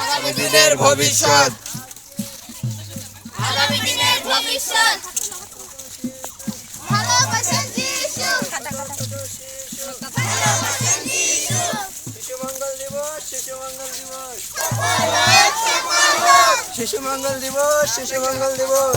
আগামী দিনের ভবিষ্যৎ। আগামী দিনের ভবিষ্যৎ। ভালোবাসেন যিশু। ভালোবাসেন যিশু। শিশু মঙ্গল দিবস। শিশু মঙ্গল দিবস শিশু মঙ্গল দিবস শিশু মঙ্গল দিবস